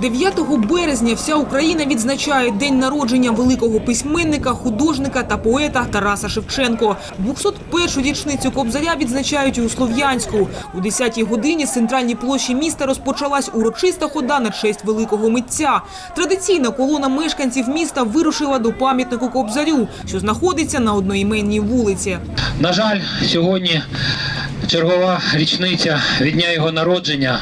9 березня вся Україна відзначає день народження великого письменника, художника та поета Тараса Шевченко. 201-ю річницю Кобзаря відзначають і у Слов'янську. У 10-й годині з центральній площі міста розпочалась урочиста хода на честь великого митця. Традиційна колона мешканців міста вирушила до пам'ятнику Кобзарю, що знаходиться на одноіменній вулиці. На жаль, сьогодні чергова річниця від дня його народження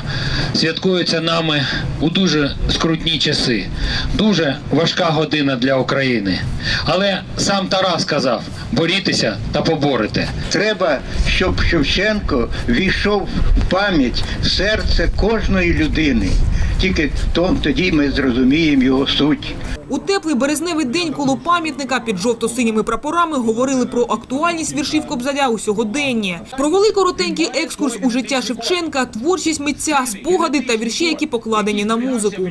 святкується нами у дуже скрутні часи. Дуже важка година для України. Але сам Тарас сказав: борітеся та поборете. Треба, щоб Шевченко війшов в пам'ять в серце кожної людини. Тільки тоді ми зрозуміємо його суть. У теплий березневий день коло пам'ятника під жовто-синіми прапорами говорили про актуальність віршів Кобзаря у сьогоденні. Провели коротенький екскурс у життя Шевченка, творчість митця, спогади та вірші, які покладені на музику.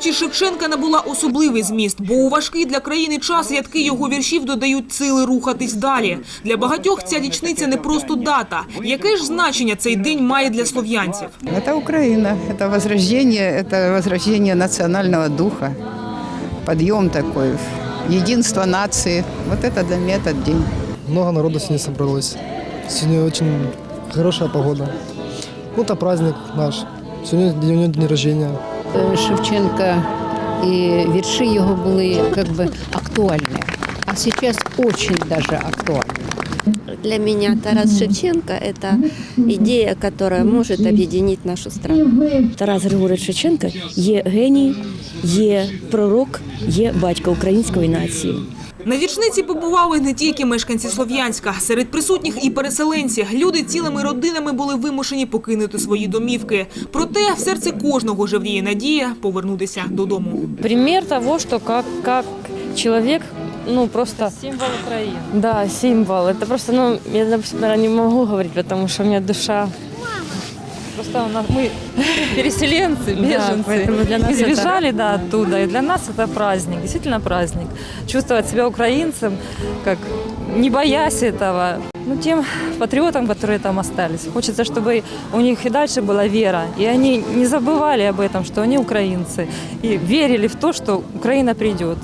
творчість Шевченка набула особливий зміст, бо у важкий для країни час рядки його віршів додають сили рухатись далі. Для багатьох ця річниця не просто дата. Яке ж значення цей день має для слов'янців? Это Украина, это возрождение, это возрождение национального духа, подъем такой, единство нации. Вот это для меня этот день. Много народу сегодня собралось. Сегодня очень хорошая погода. Ну, это праздник наш. Сегодня день, у него день рождения. Е, Шевченка і вірші його були как бы актуальні. А сейчас очень даже актуальны. Для меня Тарас Шевченко – это идея, которая может объединить нашу страну. Тарас Григорович Шевченко є геній, є пророк, є батько української нації. На річниці побували не тільки мешканці Слов'янська. Серед присутніх і переселенці. Люди цілими родинами були вимушені покинути свої домівки. Проте в серці кожного живріє надія повернутися додому. пример того, что как, как человек, ну просто... символ Украины. Да, символ. Это просто, ну, я, не могу говорить, потому что у меня душа... Просто у нас, мы переселенцы, беженцы. поэтому для нас Мы это- сбежали да, оттуда, и для нас это праздник, действительно праздник. Чувствовать себя украинцем, как не боясь этого. Ну, тем патриотам, которые там остались. Хочется, чтобы у них и дальше была вера, и они не забывали об этом, что они украинцы, и верили в то, что Украина придет.